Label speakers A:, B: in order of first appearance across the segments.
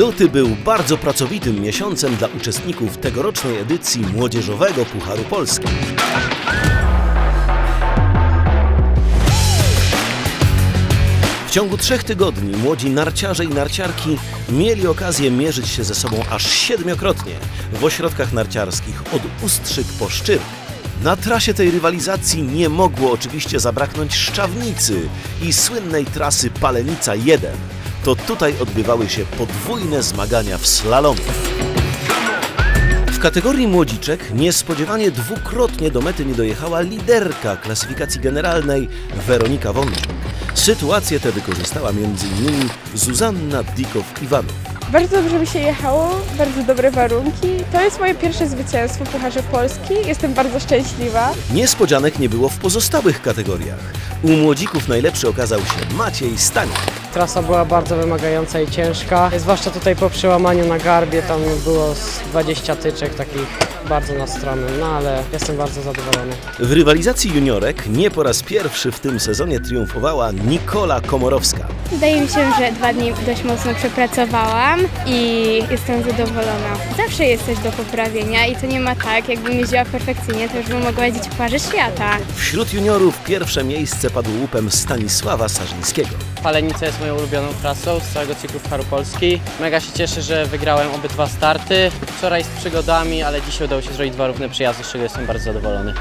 A: Luty był bardzo pracowitym miesiącem dla uczestników tegorocznej edycji Młodzieżowego Pucharu Polski. W ciągu trzech tygodni młodzi narciarze i narciarki mieli okazję mierzyć się ze sobą aż siedmiokrotnie w ośrodkach narciarskich od Ustrzyk po Szczyrk. Na trasie tej rywalizacji nie mogło oczywiście zabraknąć Szczawnicy i słynnej trasy Palenica 1. To tutaj odbywały się podwójne zmagania w slalomie. W kategorii młodziczek niespodziewanie dwukrotnie do mety nie dojechała liderka klasyfikacji generalnej Weronika Wączuk. Sytuację tę wykorzystała m.in. Zuzanna Dikow-Iwanow.
B: Bardzo dobrze mi się jechało, bardzo dobre warunki. To jest moje pierwsze zwycięstwo w Pucharze Polski. Jestem bardzo szczęśliwa.
A: Niespodzianek nie było w pozostałych kategoriach. U młodzików najlepszy okazał się Maciej Staniak.
C: Trasa była bardzo wymagająca i ciężka, zwłaszcza tutaj po przełamaniu na garbie, tam było z 20 tyczek takich bardzo na stronę, no ale jestem bardzo zadowolony.
A: W rywalizacji juniorek nie po raz pierwszy w tym sezonie triumfowała Nikola Komorowska.
D: Wydaje mi się, że dwa dni dość mocno przepracowałam i jestem zadowolona. Zawsze jest coś do poprawienia i to nie ma tak, jakbym jeździła perfekcyjnie, to już bym mogła jeździć w Parze Świata.
A: Wśród juniorów pierwsze miejsce padło łupem Stanisława Sarzyńskiego.
C: Palenica jest moją ulubioną trasą z całego cyklu Pucharu Polski. Mega się cieszę, że wygrałem obydwa starty. Wczoraj z przygodami, ale dzisiaj udało się zrobić dwa równe przyjazdy, z czego jestem bardzo zadowolony.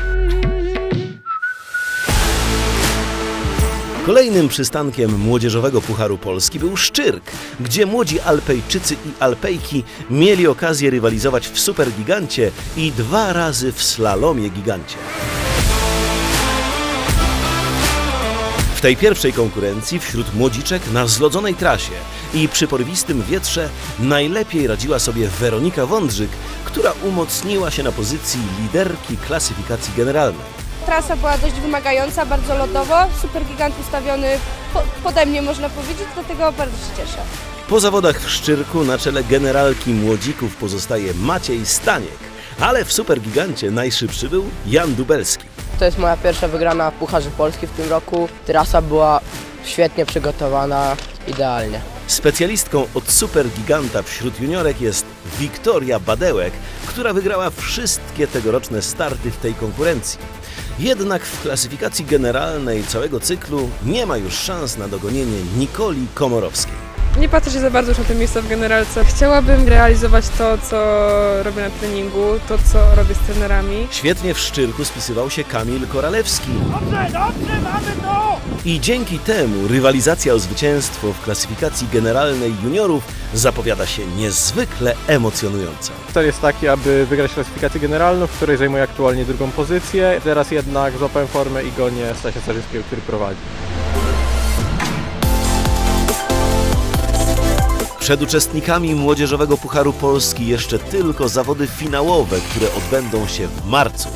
A: Kolejnym przystankiem Młodzieżowego Pucharu Polski był Szczyrk, gdzie młodzi Alpejczycy i Alpejki mieli okazję rywalizować w Supergigancie i dwa razy w slalomie gigancie. W tej pierwszej konkurencji wśród młodziczek na zlodzonej trasie i przy porywistym wietrze najlepiej radziła sobie Weronika Wądrzyk, która umocniła się na pozycji liderki klasyfikacji generalnej.
B: Trasa była dość wymagająca, bardzo lodowo. Super gigant ustawiony po, pode mnie, można powiedzieć, dlatego bardzo się cieszę.
A: Po zawodach w Szczyrku na czele generalki młodzików pozostaje Maciej Staniek, ale w Supergigancie najszybszy był Jan Dubelski.
E: To jest moja pierwsza wygrana w Pucharze Polski w tym roku. Trasa była świetnie przygotowana, idealnie.
A: Specjalistką od Supergiganta wśród juniorek jest Wiktoria Badełek, która wygrała wszystkie tegoroczne starty w tej konkurencji. Jednak w klasyfikacji generalnej całego cyklu nie ma już szans na dogonienie Nikoli Komorowskiej.
B: Nie patrzę się za bardzo już na to miejsce w generalce. Chciałabym realizować to, co robię na treningu, to, co robię z trenerami.
A: Świetnie w Szczyrku spisywał się Kamil Koralewski. Dobrze, dobrze, mamy to! I dzięki temu rywalizacja o zwycięstwo w klasyfikacji generalnej juniorów zapowiada się niezwykle emocjonująco.
F: Cel jest taki, aby wygrać klasyfikację generalną, w której zajmuję aktualnie drugą pozycję. Teraz jednak złapałem formę i gonię Stasia Sarzyńskiego, który prowadzi.
A: Przed uczestnikami Młodzieżowego Pucharu Polski jeszcze tylko zawody finałowe, które odbędą się w marcu.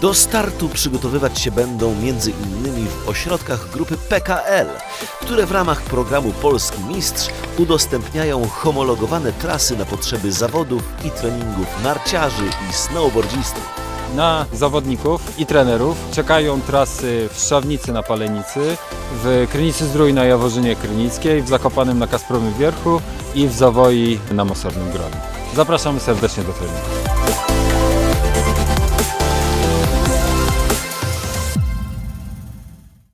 A: Do startu przygotowywać się będą między innymi w ośrodkach grupy PKL, które w ramach programu Polski Mistrz udostępniają homologowane trasy na potrzeby zawodów i treningów narciarzy i snowboardzistów.
G: Na zawodników i trenerów czekają trasy w Szczawnicy na Palenicy, w Krynicy Zdrój na Jaworzynie Krynickiej, w Zakopanem na Kasprowym Wierchu i w Zawoi na Mosornym Gronie. Zapraszamy serdecznie do treningu.